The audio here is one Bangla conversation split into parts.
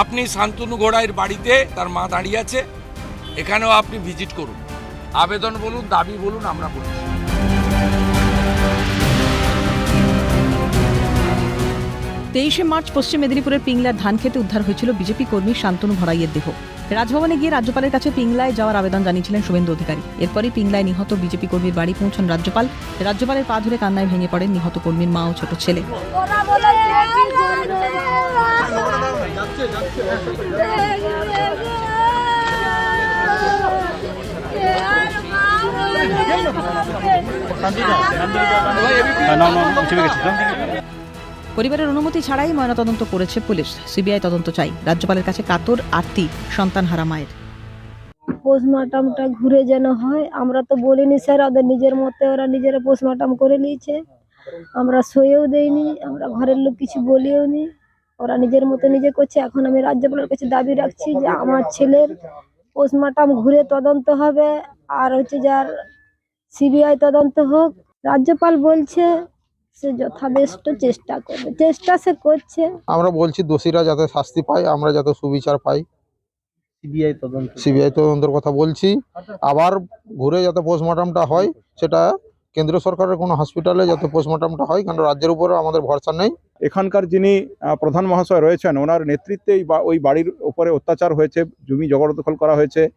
আপনি শান্তনু ঘোড়াইয়ের বাড়িতে তার মা দাঁড়িয়ে আছে এখানেও আপনি ভিজিট করুন। আবেদন বলুন দাবি বলুন আমরা বলছি তেইশে মার্চ পশ্চিম মেদিনীপুরের পিংলার ধান খেতে উদ্ধার হয়েছিল বিজেপি কর্মী শান্তনু ভরাইয়ের দেহ। রাজভবনে গিয়ে রাজ্যপালের কাছে পিংলায় যাওয়ার আবেদন জানিয়েছিলেন শুভেন্দু অধিকারী। এরপরই পিংলায় নিহত বিজেপি কর্মীর বাড়ি পৌঁছন রাজ্যপাল। রাজ্যপালের পা ধরে কান্নায় ভেঙে পড়েন নিহত কর্মীর মা ও ছোট ছেলে। বলে পরিবারের অনুমতি ছাড়াই ময়নাতদন্ত করেছে পুলিশ। সিবিআই তদন্ত চাই। রাজ্যপালের কাছে কাতর আরতি সন্তান হারা মায়ের। পোস্টমর্টমটা ঘুরে যেন হয় আমরা তো বলিনি স্যার ওদের নিজের মতে ওরা নিজেরা পোস্টমর্টম করে নিয়েছে। আমরা সইয়েও দেইনি আমরা ঘরের লোক কিছু বলিও নি। ওরা নিজের মতো নিজে করছে। এখন আমি রাজ্যপালের কাছে দাবি রাখছি যে আমার ছেলের পোস্টমর্টম ঘুরে তদন্ত হবে আর হচ্ছে যার সিবিআই তদন্ত হোক। রাজ্যপাল বলছে সে যথাবেষ্ট চেষ্টা করবে। চেষ্টা সে করছে। আমরা বলছি দোষীরা যাতে শাস্তি পায় আমরা যাতে সুবিচার পাই। সিবিআই তদন্ত। সিবিআই তদন্তের কথা বলছি। আবার ঘুরে যাতে পোস্টমর্টমটা হয় সেটা কেন্দ্র সরকারের কোনো হসপিটালে যাতে পোস্টমর্টমটা হয় কারণ রাজ্যের উপরে আমাদের ভরসা নেই। এখানকার যিনি প্রধান মহাশয় রয়েছেন, ওনার নেতৃত্বে এই বা- ওই বাড়ির উপরে অত্যাচার হয়েছে, জমি জবরদখল করা হয়েছে।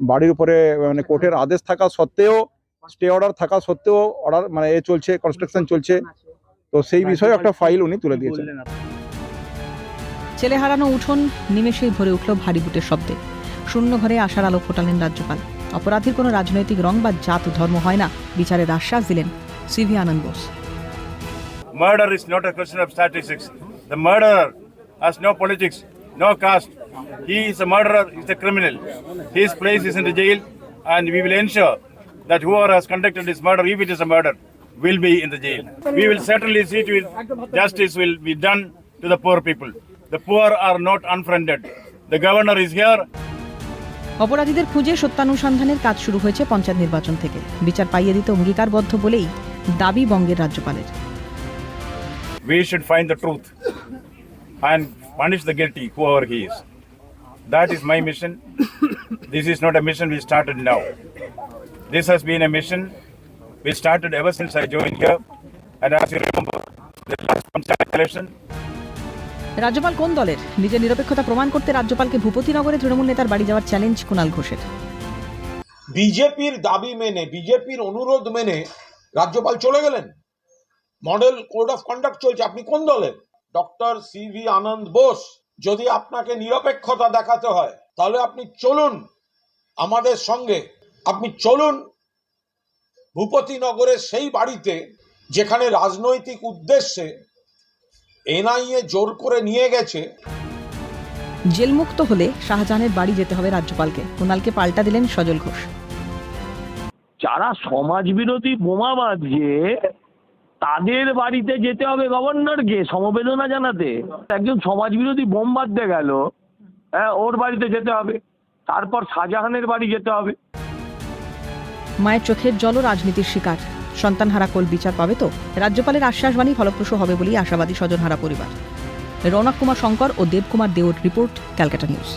বাড়ির উপরে মানে কোর্টের আদেশ থাকা সত্ত্বেও, স্টে অর্ডার থাকা সত্ত্বেও অর্ডার মানে এ চলছে, কনস্ট্রাকশন চলছে। তো সেই বিষয়ে একটা ফাইল উনি তুলে দিয়েছেন। ছেলে হারানো উঠোন নিমেষেই ভরে উঠল ভারী বুটের শব্দে। শূন্য ঘরে আশার আলো ফোটালেন রাজ্যপাল। অপরাধীর কোনো রাজনৈতিক রং বা জাত ধর্ম হয় না, বিচারের আশ্বাস দিলেন C V Ananda Bose. Murder is not a question of statistics. The murderer has no politics, no caste. He is a murderer, he is a criminal. His place is in the jail, and we will ensure that whoever has conducted this murder, if it is a murder, will be in the jail. We will certainly see to it justice will be done to the poor people. The poor are not unfriended. The governor is here. অপরাধীদের খুঁজে সত্যানুসন্ধানের কাজ শুরু হয়েছে পঞ্চায়েত নির্বাচন থেকে বিচার পাইয়ে দিতে অঙ্গীকারবদ্ধ বলেই দাবি বঙ্গের রাজ্যপালের We should find the truth and punish the guilty, whoever he is. That is my mission. this is not a mission we started now. This has been a mission we started ever since I joined here. And as you remember, the last panchayat election, রাজ্যপাল কোন দলের নিজের নিরপেক্ষতা প্রমাণ করতে রাজ্যপালকে ভূপতিনগরে তৃণমূল নেতার বাড়ি যাওয়ার চ্যালেঞ্জ কুণাল ঘোষের বিজেপির দাবি মেনে বিজেপির অনুরোধ মেনে রাজ্যপাল চলে গেলেন মডেল কোড অফ কন্ডাক্ট চলছে। আপনি কোন দলের doctor C V Ananda Bose যদি আপনাকে নিরপেক্ষতা দেখাতে হয় তাহলে আপনি চলুন আমাদের সঙ্গে। আপনি চলুন ভূপতিনগরের সেই বাড়িতে যেখানে রাজনৈতিক উদ্দেশ্যে এনআইএ জোর করে নিয়ে গেছে। জেলমুক্ত হলে শাহজাহানের বাড়ি যেতে হবে রাজ্যপালকে। কুণালকে পাল্টা দিলেন সজল ঘোষ। যারা সমাজ বিরোধী বোমা বাঁধছে তাদের বাড়িতে যেতে হবে গভর্নরকে, সমবেদনা জানাতে। একজন সমাজ বিরোধী বোম বাঁধতে গেল হ্যাঁ ওর বাড়িতে যেতে হবে। তারপর শাহজাহানের বাড়ি যেতে হবে। মায়ের চোখের জল রাজনীতির শিকার। সন্তান হারা কোল বিচার পাবে তো? রাজ্যপালের আশ্বাসবাণী ফলপ্রসূ হবে বলেই আশাবাদী স্বজনহারা পরিবার। রৌনক কুমার শঙ্কর ও দেবকুমার দেওর রিপোর্ট, ক্যালকাটা নিউজ।